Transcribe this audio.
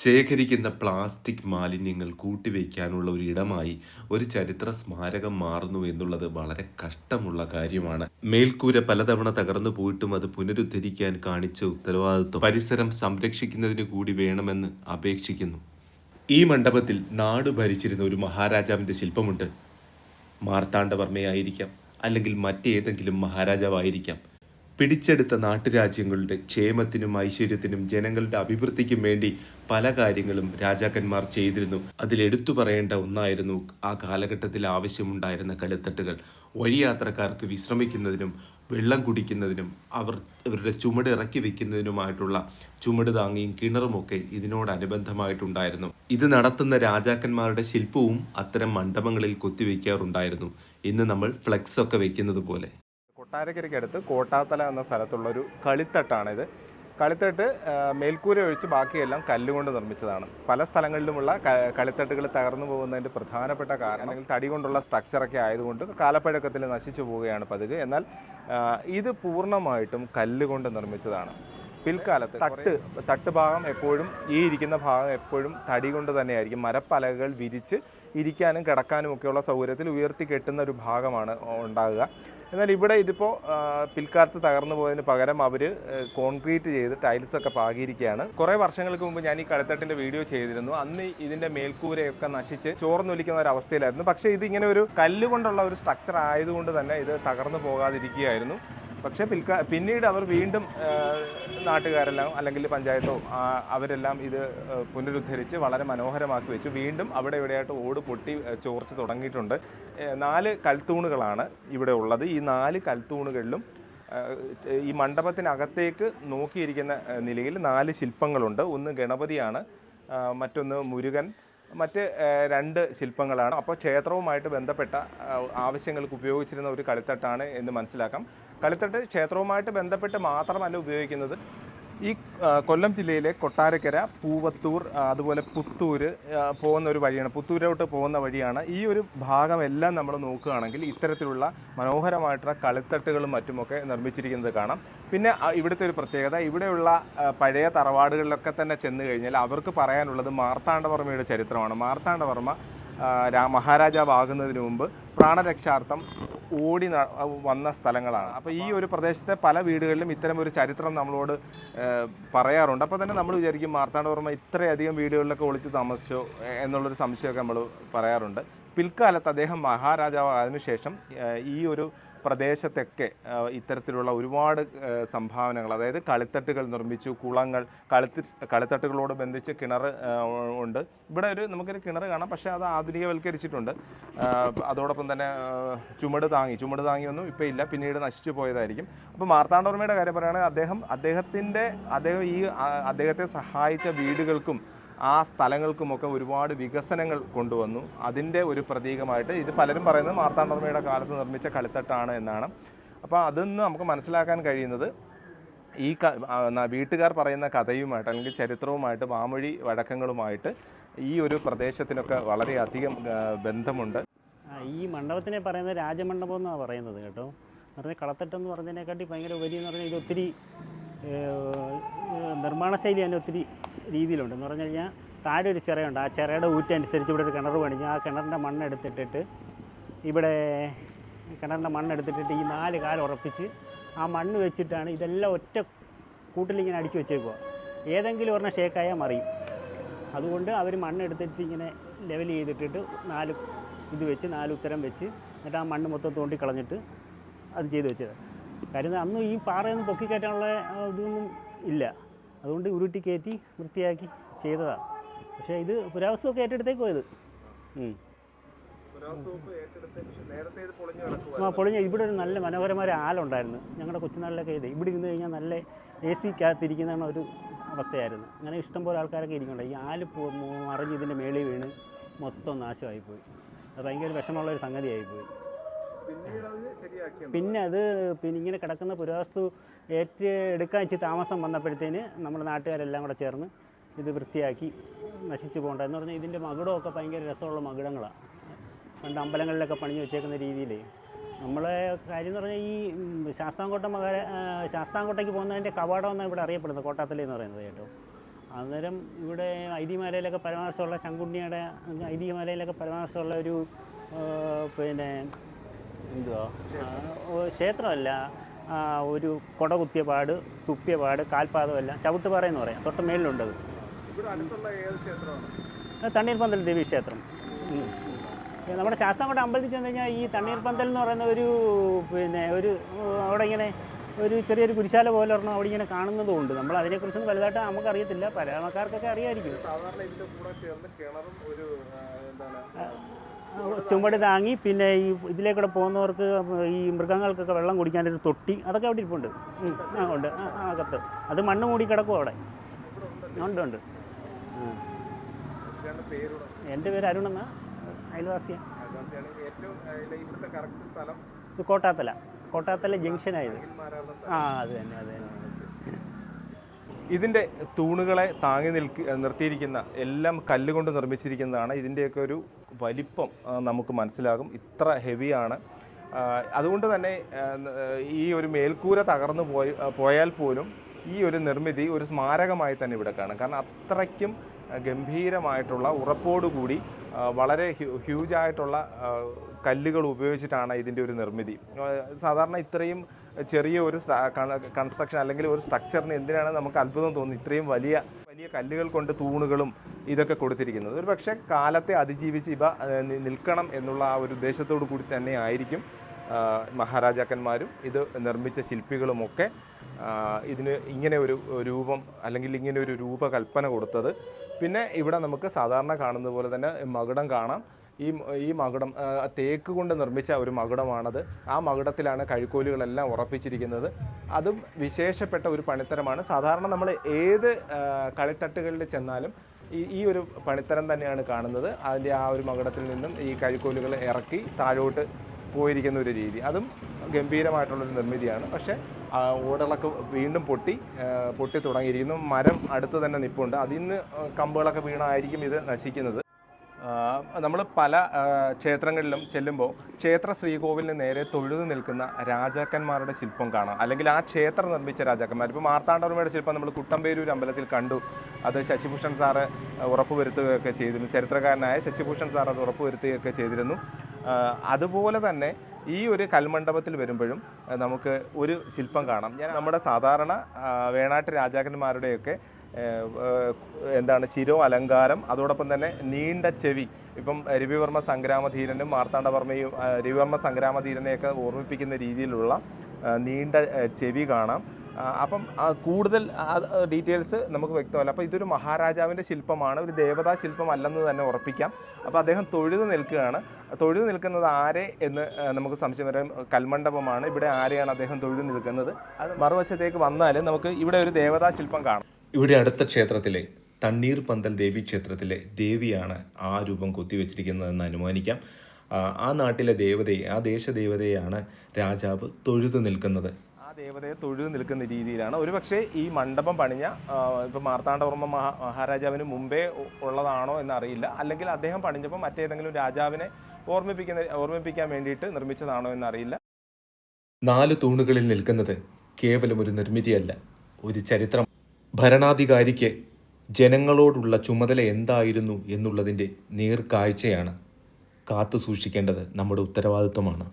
ശേഖരിക്കുന്ന പ്ലാസ്റ്റിക് മാലിന്യങ്ങൾ കൂട്ടിവെക്കാനുള്ള ഒരു ഇടമായി ഒരു ചരിത്ര സ്മാരകം മാറുന്നു എന്നുള്ളത് വളരെ കഷ്ടമുള്ള കാര്യമാണ്. മേൽക്കൂര പലതവണ തകർന്നു പോയിട്ടും അത് പുനരുദ്ധരിക്കാൻ കാണിച്ച ഉത്തരവാദിത്വം പരിസരം സംരക്ഷിക്കുന്നതിന് കൂടി വേണമെന്ന് അപേക്ഷിക്കുന്നു. ഈ മണ്ഡപത്തിൽ നാട് ഭരിച്ചിരുന്ന ഒരു മഹാരാജാവിന്റെ ശില്പമുണ്ട്. മാർത്താണ്ഡവർമ്മയായിരിക്കാം അല്ലെങ്കിൽ മറ്റേതെങ്കിലും മഹാരാജാവായിരിക്കാം. പിടിച്ചെടുത്ത നാട്ടുരാജ്യങ്ങളുടെ ക്ഷേമത്തിനും ഐശ്വര്യത്തിനും ജനങ്ങളുടെ അഭിവൃദ്ധിക്കും വേണ്ടി പല കാര്യങ്ങളും രാജാക്കന്മാർ ചെയ്തിരുന്നു. അതിൽ എടുത്തു പറയേണ്ട ഒന്നായിരുന്നു ആ കാലഘട്ടത്തിൽ ആവശ്യമുണ്ടായിരുന്ന കളിത്തട്ടുകൾ വഴിയാത്രക്കാർക്ക് വിശ്രമിക്കുന്നതിനും വെള്ളം കുടിക്കുന്നതിനും അവർ അവരുടെ ചുമട് ഇറക്കി വെക്കുന്നതിനുമായിട്ടുള്ള ചുമട് താങ്ങിയും കിണറുമൊക്കെ ഇതിനോടനുബന്ധമായിട്ടുണ്ടായിരുന്നു. ഇത് നടത്തുന്ന രാജാക്കന്മാരുടെ ശില്പവും അത്തരം മണ്ഡപങ്ങളിൽ കൊത്തിവെക്കാറുണ്ടായിരുന്നു. ഇന്ന് നമ്മൾ ഫ്ലെക്സ് ഒക്കെ വെക്കുന്നത് പോലെ. കൊട്ടാരക്കരയ്ക്കടുത്ത് കോട്ടാത്തല എന്ന സ്ഥലത്തുള്ളൊരു കളിത്തട്ടാണിത്. കളിത്തട്ട് മേൽക്കൂര ഒഴിച്ച് ബാക്കിയെല്ലാം കല്ലുകൊണ്ട് നിർമ്മിച്ചതാണ്. പല സ്ഥലങ്ങളിലുമുള്ള കളിത്തട്ടുകൾ തകർന്നു പോകുന്നതിന്റെ പ്രധാനപ്പെട്ട കാരണം അല്ലെങ്കിൽ തടി കൊണ്ടുള്ള സ്ട്രക്ചറൊക്കെ ആയതുകൊണ്ട് കാലപ്പഴക്കത്തിൽ നശിച്ചു പോവുകയാണ് പതിവ്. എന്നാൽ ഇത് പൂർണമായിട്ടും കല്ലുകൊണ്ട് നിർമ്മിച്ചതാണ്. പിൽക്കാലത്ത് തട്ട്. തട്ട് ഭാഗം എപ്പോഴും ഈ ഇരിക്കുന്ന ഭാഗം എപ്പോഴും തടി കൊണ്ട് തന്നെയായിരിക്കും. മരപ്പലകൾ വിരിച്ച് ഇരിക്കാനും കിടക്കാനും ഒക്കെയുള്ള സൗകര്യത്തിൽ ഉയർത്തി കെട്ടുന്ന ഒരു ഭാഗമാണ് ഉണ്ടാകുക. എന്നാൽ ഇവിടെ ഇതിപ്പോൾ പിൽക്കാലത്ത് തകർന്നു പോയതിന് പകരം അവർ കോൺക്രീറ്റ് ചെയ്ത് ടൈൽസൊക്കെ പാകിയിരിക്കുകയാണ്. കുറേ വർഷങ്ങൾക്ക് മുമ്പ് ഞാൻ ഈ കളിത്തട്ടിന്റെ വീഡിയോ ചെയ്തിരുന്നു. അന്ന് ഇതിന്റെ മേൽക്കൂരയൊക്കെ നശിച്ച് ചോർന്നൊലിക്കുന്ന ഒരു അവസ്ഥയിലായിരുന്നു. പക്ഷേ ഇതിങ്ങനെ ഒരു കല്ലുകൊണ്ടുള്ള ഒരു സ്ട്രക്ചർ ആയതുകൊണ്ട് തന്നെ ഇത് തകർന്നു പോകാതിരിക്കുകയായിരുന്നു. പക്ഷേ പിൽക്കാ പിന്നീട് അവർ വീണ്ടും നാട്ടുകാരെല്ലാം അല്ലെങ്കിൽ പഞ്ചായത്തോ അവരെല്ലാം ഇത് പുനരുദ്ധരിച്ച് വളരെ മനോഹരമാക്കി വെച്ചു. വീണ്ടും അവിടെ ഇവിടെയായിട്ട് ഓട് പൊട്ടി ചോർച്ച് തുടങ്ങിയിട്ടുണ്ട്. നാല് കൽത്തൂണുകളാണ് ഇവിടെ ഉള്ളത്. ഈ നാല് കൽത്തൂണുകളിലും ഈ മണ്ഡപത്തിനകത്തേക്ക് നോക്കിയിരിക്കുന്ന നിലയിൽ നാല് ശില്പങ്ങളുണ്ട്. ഒന്ന് ഗണപതിയാണ് മറ്റൊന്ന് മുരുകൻ മറ്റ് രണ്ട് ശില്പങ്ങളാണ്. അപ്പോൾ ക്ഷേത്രവുമായിട്ട് ബന്ധപ്പെട്ട ആവശ്യങ്ങൾക്ക് ഉപയോഗിച്ചിരുന്ന ഒരു കളിത്തട്ടാണ് എന്ന് മനസ്സിലാക്കാം. കളിത്തട്ട് ക്ഷേത്രവുമായിട്ട് ബന്ധപ്പെട്ട് മാത്രമല്ല ഉപയോഗിക്കുന്നത് ഈ കൊല്ലം ജില്ലയിലെ കൊട്ടാരക്കര പൂവത്തൂർ അതുപോലെ പുത്തൂർ പോകുന്ന ഒരു വഴിയാണ്. പുത്തൂരോട്ട് പോകുന്ന വഴിയാണ്. ഈ ഒരു ഭാഗം എല്ലാം നമ്മൾ നോക്കുകയാണെങ്കിൽ ഇത്തരത്തിലുള്ള മനോഹരമായിട്ടുള്ള കളിത്തട്ടുകളും മറ്റുമൊക്കെ നിർമ്മിച്ചിരിക്കുന്നത് കാണാം. പിന്നെ ഇവിടുത്തെ ഒരു പ്രത്യേകത ഇവിടെയുള്ള പഴയ തറവാടുകളിലൊക്കെ തന്നെ ചെന്ന് കഴിഞ്ഞാൽ അവർക്ക് പറയാനുള്ളത് മാർത്താണ്ഡവർമ്മയുടെ ചരിത്രമാണ്. മാർത്താണ്ഡവർമ്മ മഹാരാജാവാകുന്നതിന് മുമ്പ് പ്രാണരക്ഷാർത്ഥം ഓടി വന്ന സ്ഥലങ്ങളാണ്. അപ്പോൾ ഈ ഒരു പ്രദേശത്തെ പല വീടുകളിലും ഇത്തരം ഒരു ചരിത്രം നമ്മളോട് പറയാറുണ്ട്. അപ്പോൾ തന്നെ നമ്മൾ വിചാരിക്കും മാർത്താണ്ഡവർമ്മ ഇത്രയധികം വീടുകളിലൊക്കെ ഒളിച്ച് താമസിച്ചോ എന്നുള്ളൊരു സംശയമൊക്കെ നമ്മൾ പറയാറുണ്ട്. പിൽക്കാലത്ത് അദ്ദേഹം മഹാരാജാവായതിനു ശേഷം ഈ ഒരു പ്രദേശത്തൊക്കെ ഇത്തരത്തിലുള്ള ഒരുപാട് സംഭാവനകൾ അതായത് കളിത്തട്ടുകൾ നിർമ്മിച്ചു കുളങ്ങൾ കളിത്തി കളിത്തട്ടുകളോട് ബന്ധിച്ച് കിണർ ഉണ്ട്. ഇവിടെ ഒരു നമുക്കൊരു കിണർ കാണാം പക്ഷേ അത് ആധുനികവൽക്കരിച്ചിട്ടുണ്ട്. അതോടൊപ്പം തന്നെ ചുമട് താങ്ങി ചുമട് താങ്ങിയൊന്നും ഇപ്പോൾ ഇല്ല പിന്നീട് നശിച്ചു പോയതായിരിക്കും. അപ്പോൾ മാർത്താണ്ഡവർമ്മയുടെ കാര്യം പറയുകയാണെങ്കിൽ അദ്ദേഹം അദ്ദേഹത്തിന്റെ അദ്ദേഹം ഈ അദ്ദേഹത്തെ സഹായിച്ച വീടുകൾക്കും ആ സ്ഥലങ്ങൾക്കുമൊക്കെ ഒരുപാട് വികസനങ്ങൾ കൊണ്ടുവന്നു. അതിന്റെ ഒരു പ്രതീകമായിട്ട് ഇത് പലരും പറയുന്നത് മാർത്താണ്ഡവർമ്മയുടെ കാലത്ത് നിർമ്മിച്ച കളിത്തട്ടാണ് എന്നാണ്. അപ്പോൾ അതൊന്ന് നമുക്ക് മനസ്സിലാക്കാൻ കഴിയുന്നത് ഈ വീട്ടുകാർ പറയുന്ന കഥയുമായിട്ട് അല്ലെങ്കിൽ ചരിത്രവുമായിട്ട് വാമൊഴി വഴക്കങ്ങളുമായിട്ട് ഈ ഒരു പ്രദേശത്തിനൊക്കെ വളരെയധികം ബന്ധമുണ്ട്. ഈ മണ്ഡപത്തിനെ പറയുന്നത് രാജമണ്ഡപം എന്നാണ് പറയുന്നത് കേട്ടോ. പറഞ്ഞാൽ കളത്തട്ടെന്ന് പറഞ്ഞതിനെക്കാട്ടി ഭയങ്കര ഉപരി എന്ന് പറഞ്ഞാൽ ഇത് ഒത്തിരി ഏഹ്, ഏഹ്, നിർമ്മാണ ശൈലി തന്നെ ഒത്തിരി രീതിയിലുണ്ട്. എന്ന് പറഞ്ഞു കഴിഞ്ഞാൽ താഴെ ഒരു ചിറയുണ്ട്. ആ ചിറയുടെ ഊറ്റനുസരിച്ച് ഇവിടെ ഒരു കിണർ പണിഞ്ഞ് ആ കിണറിന്റെ മണ്ണെടുത്തിട്ടിട്ട് ഇവിടെ കിണറിന്റെ മണ്ണെടുത്തിട്ടിട്ട് ഈ നാല് കാലം ഉറപ്പിച്ച് ആ മണ്ണ് വെച്ചിട്ടാണ് ഇതെല്ലാം ഒറ്റ കൂട്ടിലിങ്ങനെ അടിച്ചു വെച്ചേക്കുക ഏതെങ്കിലും ഒരെണ്ണം ഷേക്കായാൽ മറിയും. അതുകൊണ്ട് അവർ മണ്ണെടുത്തിട്ട് ഇങ്ങനെ ലെവൽ ചെയ്തിട്ടിട്ട് നാല് ഇത് വെച്ച് നാല് ഉത്തരം വെച്ച് എന്നിട്ട് ആ മണ്ണ് മൊത്തം തോണ്ടി കളഞ്ഞിട്ട് അത് ചെയ്തു വെച്ചത്. കാര്യം അന്ന് ഈ പാറയൊന്നും പൊക്കിക്കയറ്റാനുള്ള ഇതൊന്നും ഇല്ല. അതുകൊണ്ട് ഉരുട്ടി കയറ്റി വൃത്തിയാക്കി ചെയ്തതാണ്. പക്ഷേ ഇത് പുരാവസ്തുവൊക്കെ ഏറ്റെടുത്തേക്കോ ഇത് ഉം. ആ പൊളിഞ്ഞ. ഇവിടെ ഒരു നല്ല മനോഹരമായ ആലുണ്ടായിരുന്നു ഞങ്ങളുടെ കൊച്ചുനാളിലൊക്കെ ഇത്. ഇവിടെ ഇരുന്ന് കഴിഞ്ഞാൽ നല്ല എ സിക്കകത്തിരിക്കുന്ന ഒരു അവസ്ഥയായിരുന്നു. അങ്ങനെ ഇഷ്ടംപോലെ ആൾക്കാരൊക്കെ ഇരിക്കുന്നുണ്ട്. ഈ ആൽ മറിഞ്ഞ് ഇതിന്റെ മേളിൽ വീണ് മൊത്തം നാശമായിപ്പോയി. അത് ഭയങ്കര വിഷമമുള്ള ഒരു സംഗതിയായിപ്പോയി. പിന്നെ അത് പിന്നെ ഇങ്ങനെ കിടക്കുന്ന പുരാവസ്തു ഏറ്റെടുക്കാൻ ഇച്ചിരി താമസം വന്നപ്പോഴത്തേന് നമ്മൾ നാട്ടുകാരെല്ലാം കൂടെ ചേർന്ന് ഇത് വൃത്തിയാക്കി നശിച്ചു പോകണ്ട എന്ന് പറഞ്ഞാൽ ഇതിന്റെ മകുടമൊക്കെ ഭയങ്കര രസമുള്ള മകുടങ്ങളാണ് പണ്ട് അമ്പലങ്ങളിലൊക്കെ പണിഞ്ഞു വെച്ചേക്കുന്ന രീതിയിലേ. നമ്മളെ കാര്യം എന്ന് പറഞ്ഞാൽ ഈ ശാസ്താംകോട്ട മകാര ശാസ്താംകോട്ടയ്ക്ക് പോകുന്നതിന്റെ കവാടം എന്നാണ് ഇവിടെ അറിയപ്പെടുന്നത് കോട്ടാത്തല എന്ന് പറയുന്നത് കേട്ടോ. അന്നേരം ഇവിടെ ഐതിമലയിലൊക്കെ പരാമർശമുള്ള ശങ്കുണ്ണിയുടെ ഐതിമലയിലൊക്കെ പരാമർശമുള്ള ഒരു പിന്നെ എന്തുവാ? ക്ഷേത്രമല്ല. ഒരു കൊട കുത്തിയ പാട് തുപ്പിയ പാട് കാൽപാദമല്ല ചവിട്ടുപാറ എന്ന് പറയാം. തൊട്ട് മേളിലുണ്ടത് തണ്ണീർപ്പന്തൽ ദേവി ക്ഷേത്രം. നമ്മുടെ ശാസ്താംകോട്ട അമ്പലത്തിൽ ചെന്ന് കഴിഞ്ഞാൽ ഈ തണ്ണീർപന്തൽ എന്ന് പറയുന്ന ഒരു പിന്നെ ഒരു അവിടെ ഇങ്ങനെ ഒരു ചെറിയൊരു കുരിശാല പോലെ ഒരെണ്ണം അവിടെ ഇങ്ങനെ കാണുന്നതുകൊണ്ട് നമ്മൾ അതിനെക്കുറിച്ചൊന്നും വലുതായിട്ട് നമുക്ക് അറിയത്തില്ല പരാമക്കാർക്കൊക്കെ അറിയാമായിരിക്കും സാധാരണ ഇതിന്റെ കൂടെ ചേർന്ന് കിണറും ഒരു എന്താണ് ചുമട് താങ്ങി പിന്നെ ഈ ഇതിലേക്കൂടെ പോകുന്നവർക്ക് ഈ മൃഗങ്ങൾക്കൊക്കെ വെള്ളം കുടിക്കാനൊരു തൊട്ടി അതൊക്കെ അവിടെ ഇരിപ്പുണ്ട്. ആ ഉണ്ട്. ആ അകത്ത്. അത് മണ്ണ് മൂടി കിടക്കും അവിടെ. ഉണ്ട് ഉണ്ട്. എന്റെ പേര് അരുൺ എന്ന? അയൽവാസിയാണ് ഇത് കോട്ടാത്തല. കോട്ടാത്തല ജംഗ്ഷനായത് ആ അത് തന്നെ അത് തന്നെ. ഇതിന്റെ തൂണുകളെ താങ്ങി നിൽക്കി നിർത്തിയിരിക്കുന്ന എല്ലാം കല്ലുകൊണ്ട് നിർമ്മിച്ചിരിക്കുന്നതാണ്. ഇതിന്റെയൊക്കെ ഒരു വലിപ്പം നമുക്ക് മനസ്സിലാകും. ഇത്ര ഹെവിയാണ്. അതുകൊണ്ട് തന്നെ ഈ ഒരു മേൽക്കൂര തകർന്നു പോയി പോയാൽ പോലും ഈ ഒരു നിർമ്മിതി ഒരു സ്മാരകമായി തന്നെ ഇവിടെ കാണും. കാരണം അത്രയ്ക്കും ഗംഭീരമായിട്ടുള്ള ഉറപ്പോടുകൂടി വളരെ ഹ്യൂ ഹ്യൂജായിട്ടുള്ള കല്ലുകൾ ഉപയോഗിച്ചിട്ടാണ് ഇതിന്റെ ഒരു നിർമ്മിതി. സാധാരണ ഇത്രയും ചെറിയ ഒരു കൺസ്ട്രക്ഷൻ അല്ലെങ്കിൽ ഒരു സ്ട്രക്ചറിന് എന്തിനാണ് നമുക്ക് അത്ഭുതം തോന്നുന്നത്? ഇത്രയും വലിയ വലിയ കല്ലുകൾ കൊണ്ട് തൂണുകളും ഇതൊക്കെ കൊടുത്തിരിക്കുന്നത്. ഒരു പക്ഷേ കാലത്തെ അതിജീവിച്ച് ഇവ നിൽക്കണം എന്നുള്ള ആ ഒരു ഉദ്ദേശത്തോടു കൂടി തന്നെ ആയിരിക്കും മഹാരാജാക്കന്മാരും ഇത് നിർമ്മിച്ച ശില്പികളുമൊക്കെ ഇതിന് ഇങ്ങനെ ഒരു രൂപം അല്ലെങ്കിൽ ഇങ്ങനെ ഒരു രൂപകൽപ്പന കൊടുത്തത്. പിന്നെ ഇവിടെ നമുക്ക് സാധാരണ കാണുന്ന പോലെ തന്നെ മകുടം കാണാം. ഈ ഈ മകുടം തേക്ക് കൊണ്ട് നിർമ്മിച്ച ഒരു മകുടമാണത്. ആ മകുടത്തിലാണ് കഴുക്കോലുകളെല്ലാം ഉറപ്പിച്ചിരിക്കുന്നത്. അതും വിശേഷപ്പെട്ട ഒരു പണിത്തരമാണ്. സാധാരണ നമ്മൾ ഏത് കളിത്തട്ടുകളിൽ ചെന്നാലും ഈ ഈ ഒരു പണിത്തരം തന്നെയാണ് കാണുന്നത്. അതിന്റെ ആ ഒരു മകുടത്തിൽ നിന്നും ഈ കഴുക്കോലുകൾ ഇറക്കി താഴോട്ട് പോയിരിക്കുന്ന ഒരു രീതി. അതും ഗംഭീരമായിട്ടുള്ളൊരു നിർമ്മിതിയാണ്. പക്ഷേ ഓടകളൊക്കെ വീണ്ടും പൊട്ടി പൊട്ടി തുടങ്ങിയിരിക്കുന്നു. മരം അടുത്ത് തന്നെ നിൽപ്പുണ്ട് അതിൽ നിന്ന് കമ്പുകളൊക്കെ വീണായിരിക്കും ഇത് നശിക്കുന്നത്. നമ്മൾ പല ക്ഷേത്രങ്ങളിലും ചെല്ലുമ്പോൾ ക്ഷേത്ര ശ്രീകോവിലിന് നേരെ തൊഴുതു നിൽക്കുന്ന രാജാക്കന്മാരുടെ ശില്പം കാണാം. അല്ലെങ്കിൽ ആ ക്ഷേത്രം നിർമ്മിച്ച രാജാക്കന്മാർ. ഇപ്പോൾ മാർത്താണ്ഡവർമ്മയുടെ ശില്പം നമ്മൾ കുട്ടമ്പേരൂർ അമ്പലത്തിൽ കണ്ടു. അത് ശശിഭൂഷൺ സാറ് ഉറപ്പുവരുത്തുകയൊക്കെ ചെയ്തിരുന്നു. ചരിത്രകാരനായ ശശിഭൂഷൺ സാർ അത് ഉറപ്പുവരുത്തുകയൊക്കെ ചെയ്തിരുന്നു. അതുപോലെ തന്നെ ഈ ഒരു കൽമണ്ഡപത്തിൽ വരുമ്പോഴും നമുക്ക് ഒരു ശില്പം കാണാം. ഞാൻ നമ്മുടെ സാധാരണ വേണാട്ട് രാജാക്കന്മാരുടെയൊക്കെ എന്താണ് ശിരോ അലങ്കാരം അതോടൊപ്പം തന്നെ നീണ്ട ചെവി. ഇപ്പം രവിവർമ്മ സംഗ്രാമധീരനും മാർത്താണ്ഡവർമ്മയും രവിവർമ്മ സംഗ്രാമധീരനെയൊക്കെ ഓർമ്മിപ്പിക്കുന്ന രീതിയിലുള്ള നീണ്ട ചെവി കാണാം. അപ്പം കൂടുതൽ ഡീറ്റെയിൽസ് നമുക്ക് വ്യക്തമല്ല. അപ്പോൾ ഇതൊരു മഹാരാജാവിന്റെ ശില്പമാണ് ഒരു ദേവതാ ശില്പം അല്ലെന്ന് തന്നെ ഉറപ്പിക്കാം. അപ്പോൾ അദ്ദേഹം തൊഴുതു നിൽക്കുകയാണ്. തൊഴുതു നിൽക്കുന്നത് ആരെ എന്ന് നമുക്ക് സംശയം വരാം കൽമണ്ഡപമാണ്. ഇവിടെ ആരെയാണ് അദ്ദേഹം തൊഴുതു നിൽക്കുന്നത്? അത് മറുവശത്തേക്ക് വന്നാൽ നമുക്ക് ഇവിടെ ഒരു ദേവതാ ശില്പം കാണാം. ഇവിടെ അടുത്ത ക്ഷേത്രത്തിലെ തണ്ണീർ പന്തൽ ദേവി ക്ഷേത്രത്തിലെ ദേവിയാണ് ആ രൂപം കൊത്തിവെച്ചിരിക്കുന്നതെന്ന് അനുമാനിക്കാം. ആ, നാട്ടിലെ ദേവതയെ ആ ദേശദേവതയാണ് രാജാവ് തൊഴുതു നിൽക്കുന്നത്. ആ ദേവതയെ തൊഴുതു നിൽക്കുന്ന രീതിയിലാണ്. ഒരുപക്ഷെ ഈ മണ്ഡപം പണിഞ്ഞ ആ, ഇപ്പം മാർത്താണ്ഡവർമ്മ മഹാ മഹാരാജാവിന് മുമ്പേ ഉള്ളതാണോ ഉള്ളതാണോ എന്നറിയില്ല. അല്ലെങ്കിൽ അദ്ദേഹം പണിഞ്ഞപ്പോൾ മറ്റേതെങ്കിലും രാജാവിനെ ഓർമ്മിപ്പിക്കുന്ന ഓർമ്മിപ്പിക്കാൻ വേണ്ടിയിട്ട് നിർമ്മിച്ചതാണോ എന്നറിയില്ല. നാല് തൂണുകളിൽ നിൽക്കുന്നത് കേവലം ഒരു നിർമ്മിതിയല്ല ഒരു ചരിത്രം. ഭരണാധികാരിക്ക് ജനങ്ങളോടുള്ള ചുമതല എന്തായിരുന്നു എന്നുള്ളതിന്റെ നേർക്കാഴ്ചയാണ് കാത്തു സൂക്ഷിക്കേണ്ടത് നമ്മുടെ ഉത്തരവാദിത്വമാണ്.